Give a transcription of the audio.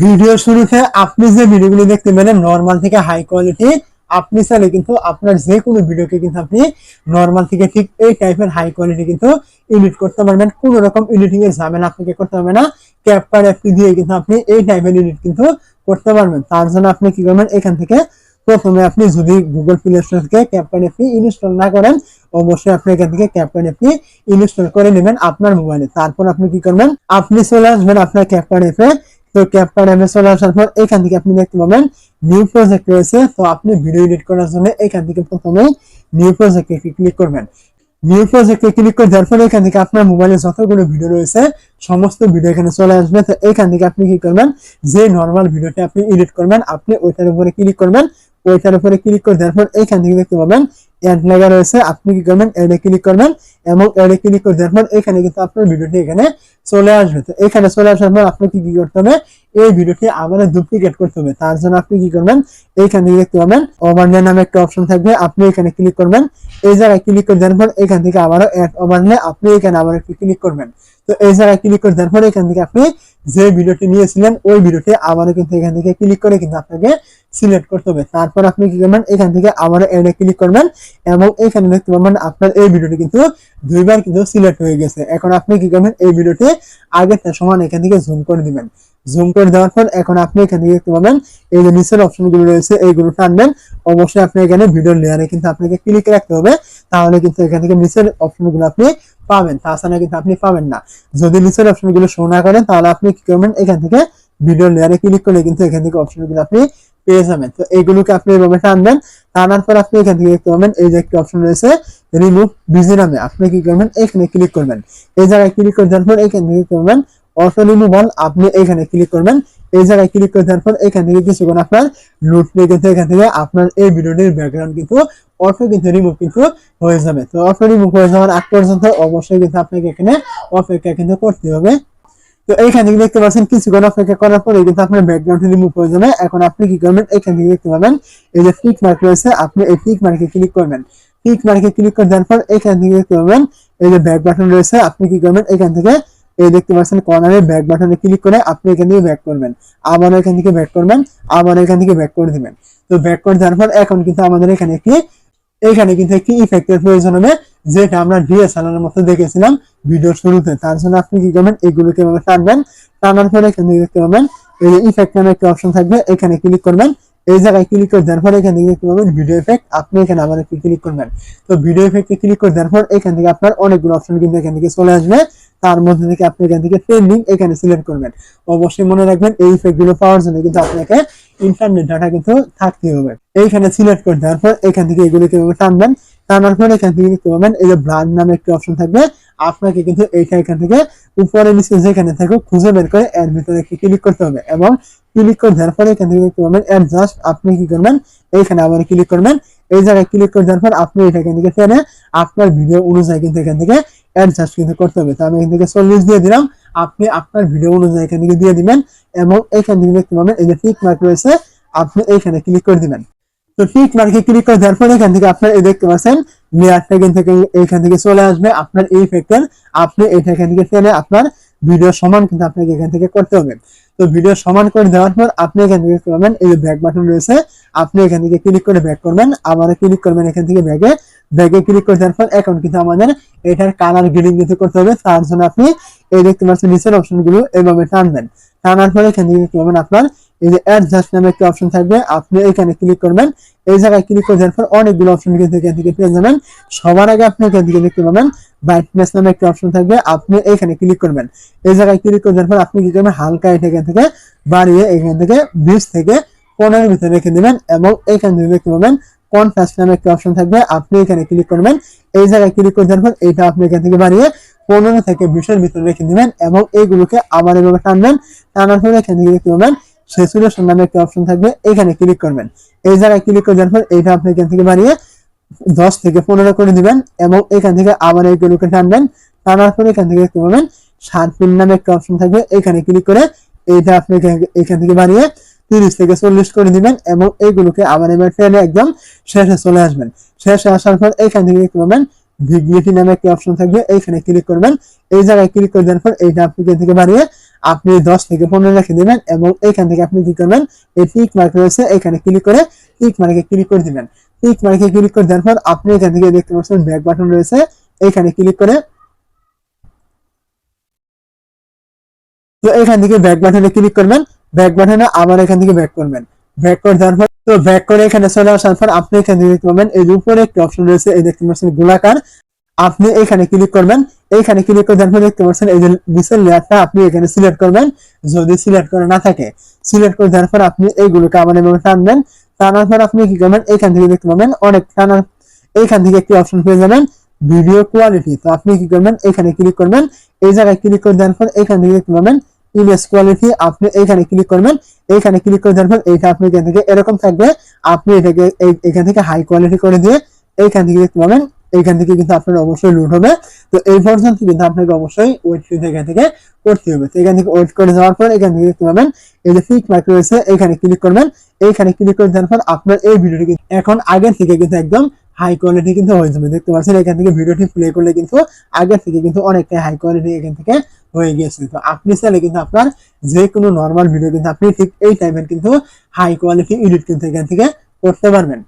Video শুরুতে আপনি যে ভিডিওগুলো দেখতে পেলেন নর্মাল থেকে হাই কোয়ালিটি আপনি চাইলে কিন্তু আপনার যে কোনো ভিডিওকে কিন্তু আপনি নর্মাল থেকে ঠিক এই টাইপের হাই কোয়ালিটি কিন্তু এডিট করতে পারবেন। কোনো রকম এডিটিং এর ঝামেলা আপনাকে করতে হবে না। ক্যাপকার অ্যাপটি দিয়ে কিন্তু আপনি এই টাইপের এডিট কিন্তু করতে পারবেন। তার জন্য আপনি কি করবেন? এখান থেকে প্রথমে আপনি যদি গুগল প্লে স্টোর থেকে ক্যাপকার অ্যাপটি ইনস্টল না করেন, অবশ্যই আপনি এখান থেকে ক্যাপকার অ্যাপটি ইনস্টল করে নেবেন আপনার মোবাইলে তারপর আপনি কি করবেন? আপনি চলে আসবেন আপনার ক্যাপকার অ্যাপে তো ক্যাপকার্ড অ্যাপে চলে আসার পর এখান থেকে আপনি দেখতে পাবেন নিউ প্রজেক্ট রয়েছে। তো আপনি ভিডিও এডিট করার জন্য এখান থেকে প্রথমে নিউ প্রজেক্টে ক্লিক করবেন। নিউ প্রজেক্টে ক্লিক করে দেওয়ার পরে এখান থেকে আপনার মোবাইলে যতগুলো ভিডিও রয়েছে, সমস্ত ভিডিও এখানে চলে আসবে। তো এখান থেকে আপনি কি করবেন? যে নর্মাল ভিডিওটা আপনি এডিট করবেন, আপনি ওইটার উপরে ক্লিক করবেন। ওইটার উপরে ক্লিক করে দেওয়ার পর এখান থেকে দেখতে পাবেন অ্যাড লেখা রয়েছে, আপনি কি করবেন? অ্যাডে ক্লিক করবেন এবং অ্যাডে ক্লিক করে দেওয়ার পর এখানে কিন্তু আপনার ভিডিওটি এখানে চলে আসবে। তো এখানে চলে আসার পর আপনাকে কি করতে হবে? এই ভিডিওটি আবার ডুপ্লিকেট করতে হবে। তার জন্য আপনি কি করবেন? এইখানে দেখতে পাবেন ওভারলে নামে একটা অপশন থাকবে। আপনি এখানে ক্লিক করবেন। এই জায়গায় ক্লিক করে দেওয়ার পর এখান থেকে আবারও অ্যাড ওভারলে আপনি এখানে আবার একটু ক্লিক করবেন। তো এই জায়গায় ক্লিক করে দেওয়ার পর এখান থেকে আপনি যে ভিডিওটি নিয়েছিলেন, ওই ভিডিওটি আবারও কিন্তু এখান থেকে ক্লিক করে কিন্তু আপনাকে সিলেক্ট করতে হবে। তারপর আপনি কি করবেন? এখান থেকে আবারও এডে ক্লিক করবেন এবং এখানে দেখতে পাবেন আপনার এই ভিডিওটি কিন্তু দুইবার কিন্তু সিলেক্ট হয়ে গেছে। এখন আপনি কি করবেন? এই ভিডিওটি আগের সমান এখান থেকে জুম করে দিবেন। জুম করে দেওয়ার পর এখন আপনি এখান থেকে দেখতে পাবেন, এই যে নিচের অপশনগুলো রয়েছে, এইগুলো টানবেন অবশ্যই আপনি এখানে ভিডিও লেয়ারে কিন্তু আপনাকে ক্লিক রাখতে হবে, তাহলে কিন্তু এখান থেকে নিচের অপশনগুলো আপনি পাবেন। তাছাড়া কিন্তু আপনি পাবেন না। যদি নিচের অপশনগুলো শো না করেন, তাহলে আপনি কি করবেন? এখান থেকে ভিডিও লেয়ারে ক্লিক করলে কিন্তু এখান থেকে অপশন অপশনগুলো আপনি পেয়ে যাবেন। তো এইগুলোকে আপনি এভাবে টানবেন, টানার পর আপনি এখান থেকে দেখতে পাবেন, এই যে একটা অপশন রয়েছে রিমুভ বিজি নামে। আপনি কি করবেন? এখানে ক্লিক করবেন। এই জায়গায় ক্লিক করে দেওয়ার পর এখান থেকে করবেন অটো রিমুভাল আপনি এখানে ক্লিক করবেন। এই জায়গায় ক্লিক করে দেওয়ার পর এখান থেকে কিছুক্ষণ আপনার লুট নিয়ে কিন্তু এখান থেকে আপনার এই ভিডিওটির ব্যাকগ্রাউন্ড কিন্তু অটো কিন্তু রিমুভ কিন্তু হয়ে যাবে। তো অটো রিমুভ হয়ে যাওয়ার আগ পর্যন্ত অবশ্যই কিন্তু আপনাকে এখানে অপেক্ষা কিন্তু করতে হবে। তো এইখান থেকে দেখতে পাচ্ছেন কিছুক্ষণ অপেক্ষা করার পরে কিন্তু আপনার ব্যাকগ্রাউন্ড রিমুভ হয়ে যাবে। এখন আপনি কি করবেন? এখান থেকে দেখতে পাবেন, এই যে টিক মার্ক রয়েছে, আপনি এই টিক মার্কে ক্লিক করবেন। টিক মার্কে ক্লিক করে দেওয়ার পর এখান থেকে দেখতে পাবেন, এই যে ব্যাক বাটন রয়েছে, আপনি কি করবেন? এখান থেকে এই দেখতে পাচ্ছেন কর্নারে ব্যাক বাটনে ক্লিক করে আপনি এখান থেকে ব্যাক করবেন। আবার এখান থেকে ব্যাক করবেন, আবার এখান থেকে ব্যাক করে দিবেন। তো ব্যাক করে দেওয়ার পর এখন কিন্তু আমাদের এখানে একটি এখানে কিন্তু একটি ইফেক্টের প্রয়োজন হবে, যেটা আমরা ডিএসএলআর এর মতো দেখেছিলাম ভিডিও শুরুতে। তার জন্য আপনি কি করবেন এগুলোকে এভাবে টানবেন টানার পরে থেকে দেখতে পাবেন, এই ইফেক্ট নামে একটা অপশন থাকবে, এখানে ক্লিক করবেন, এই জায়গায় ক্লিক করে দেওয়ার পর এখান থেকে দেখতে পাবেন ভিডিও এফেক্ট আপনি এখানে আবার একটু ক্লিক করবেন। তো ভিডিও এফেক্টে ক্লিক করে দেওয়ার পর এখান থেকে আপনার অনেকগুলো অপশন কিন্তু এখান থেকে চলে আসবে। তার মধ্যে থেকে আপনি এখান থেকে ট্রেন্ডিং এখানে সিলেক্ট করবেন। অবশ্যই মনে রাখবেন, এই ইফেক্টগুলো পাওয়ার জন্য কিন্তু আপনাকে ইন্টারনেট ডাটা কিন্তু থাকতে হবে। এইখানে সিলেক্ট করে দেওয়ার পর এখান থেকে এগুলো কীভাবে টানবেন? টানার পর এখান থেকে দেখতে পাবেন এই যে ব্রাঞ্চ নামে একটি অপশন থাকবে। আপনাকে কিন্তু এইটা এখান থেকে উপরে নিচে যেখানে থাকুক খুঁজে বের করে এর ভিতরে ক্লিক করতে হবে এবং ক্লিক করে দেওয়ার পর এখান থেকে দেখতে পাবেন অ্যাডজাস্ট আপনি কি করবেন? এইখানে আবার ক্লিক করবেন। এই জায়গায় ক্লিক করে দেওয়ার পর আপনি এটা এখান থেকে টেনে আপনার ভিডিও অনুযায়ী কিন্তু এখান থেকে অ্যাডজাস্ট কিন্তু করতে হবে। তো আমি এখান থেকে চল্লিশ দিয়ে দিলাম, আপনি আপনার ভিডিও অনুযায়ী এখান থেকে দিয়ে দিবেন এবং এইখান থেকে দেখতে পাবেন এই যে টিক মার্ক রয়েছে, আপনি এইখানে ক্লিক করে দিবেন। তো টিক মার্কে ক্লিক করে দেওয়ার পরে এখান থেকে আপনার এই দেখতে পাচ্ছেন লেয়ারটা এখান থেকে এইখান থেকে চলে আসবে। আপনার এই ইফেক্টের আপনি এটা এখান থেকে টেনে আপনার ভিডিও সমান কিন্তু আপনাকে এখান থেকে করতে হবে। তো ভিডিও সমান করে দেওয়ার পর আপনি এখান থেকে করবেন, এই যে ব্যাক বাটন রয়েছে, আপনি এখান থেকে ক্লিক করে ব্যাক করবেন আবার ক্লিক করবেন এখান থেকে ব্যাগে ব্যাগে ক্লিক করে দেওয়ার পর এখন কিন্তু আমাদের এটার কালার গ্রিডিং কিন্তু করতে হবে, তার জন্য আপনি এই দেখতে পাচ্ছেন নিচের অপশনগুলো এইভাবে টানবেন। টানার পরে এখান থেকে পাবেন আপনার এই যে অ্যাডজাস্ট নামে একটা অপশন থাকবে, আপনি এখানে ক্লিক করবেন। এই জায়গায় ক্লিক করে দেওয়ার পর অনেকগুলো অপশন কিন্তু এখান থেকে পেয়ে যাবেন। সবার আগে আপনি এখান থেকে দেখতে পাবেন ব্রাইটনেস নামে একটা অপশন থাকবে, আপনি এখানে ক্লিক করবেন। এই জায়গায় ক্লিক করে দেওয়ার পর আপনি কি করবেন, হালকা এটা এখান থেকে বাড়িয়ে এখান থেকে বিশ থেকে পনেরোর ভিতরে রেখে দিবেন এবং এখান থেকে দেখতে পাবেন কনফাস্ট নামে একটা অপশন থাকবে, আপনি এখানে ক্লিক করবেন। এই জায়গায় ক্লিক করে দেওয়ার পর এটা আপনি এখান থেকে বাড়িয়ে পনেরো থেকে বিশের ভিতরে রেখে দিবেন এবং এইগুলোকে আবার এভাবে টানবেন, টানার পরে এখান থেকে দেখতে পাবেন সেচুরেশন নামে একটা অপশন থাকবে। এখানে ক্লিক করবেন। এই জায়গায় ক্লিক করে দেওয়ার পর এইটা আপনি এখান থেকে বাড়িয়ে দশ থেকে পনেরো করে দিবেন এবং এখান থেকে আবার এই এইগুলোকে টানবেন। টানার পর এখান থেকে পাবেন ষাট পিন নামে একটা অপশন থাকবে। এখানে ক্লিক করে এইটা আপনি এখান- থেকে বাড়িয়ে তিরিশ থেকে চল্লিশ করে দিবেন এবং এইগুলোকে আবার এবার টেনে একদম শেষে চলে আসবেন। শেষে আসার পর এখান থেকে পাবেন ভিডিওটি নামে একটি অপশন থাকবে। এইখানে ক্লিক করবেন। এই জায়গায় ক্লিক করে দেওয়ার পর এইটা আপনি এখান থেকে বাড়িয়ে আপনি দশ থেকে পনেরো রেখে দিবেন এবং এখান থেকে আপনি কি করবেন? এই টিক মার্ক রয়েছে, এখানে ক্লিক করে টিক মার্কে ক্লিক করে দিবেন। টিক মার্কে ক্লিক করে দেওয়ার পর আপনি এখান থেকে দেখতে পাচ্ছেন ব্যাক বাটন রয়েছে, এখানে ক্লিক করে তো এখান থেকে ব্যাক বাটনে ক্লিক করবেন ব্যাক বাটনে আবার এখান থেকে ব্যাক করবেন। ব্যাক করে দেওয়ার পর, তো ব্যাক করে এখানে চলে আসার পর আপনি এখান থেকে দেখতে পাবেন এই উপরে একটি অপশন রয়েছে, এই দেখতে পাচ্ছেন গোলাকার। আপনি এখানে ক্লিক করবেন এইখানে ক্লিক করে পর দেখতে পাচ্ছেন, এই যে নিচের লেয়ারটা আপনি এখানে সিলেক্ট করবেন। যদি সিলেক্ট করে না থাকে সিলেক্ট করে দেওয়ার পর আপনি এইগুলোকে আবার এভাবে টানবেন। টানার পর আপনি কি করবেন? এখান থেকে দেখতে পাবেন, অনেক টানার, এইখান থেকে একটি অপশন পেয়ে যাবেন ভিডিও কোয়ালিটি তো আপনি কি করবেন? এখানে ক্লিক করবেন, এই জায়গায় ক্লিক করে দেওয়ার পর এখান থেকে দেখতে পাবেন ইমেজ কোয়ালিটি আপনি এখানে ক্লিক করবেন, এইখানে ক্লিক করে দেওয়ার পর এইটা আপনি এখান থেকে এরকম থাকবে, আপনি এটাকে এখান থেকে হাই কোয়ালিটি করে দিয়ে এইখান থেকে দেখতে পাবেন এইখান থেকে কিন্তু আপনার অবশ্যই লুট হবে। তো এই পর্যন্ত কিন্তু আপনাকে অবশ্যই ওয়েট কিন্তু এখান থেকে করতে হবে। তো এখান থেকে ওয়েট করে যাওয়ার পর এখান থেকে দেখতে পাবেন, এই যে ফিক মার্ক রয়েছে এখানে ক্লিক করবেন। এইখানে ক্লিক করে দেওয়ার পর আপনার এই ভিডিওটি কিন্তু এখন আগের থেকে কিন্তু একদম হাই কোয়ালিটি কিন্তু হয়ে যাবে। দেখতে পাচ্ছেন এখান থেকে ভিডিওটি প্লে করলে কিন্তু আগের থেকে কিন্তু অনেকটাই হাই কোয়ালিটি এখান থেকে হয়ে গিয়েছে। তো আপনি চাইলে কিন্তু আপনার যে কোনো নর্মাল ভিডিও কিন্তু আপনি ঠিক এই টাইপের কিন্তু হাই কোয়ালিটি এডিট কিন্তু এখান থেকে করতে পারবেন।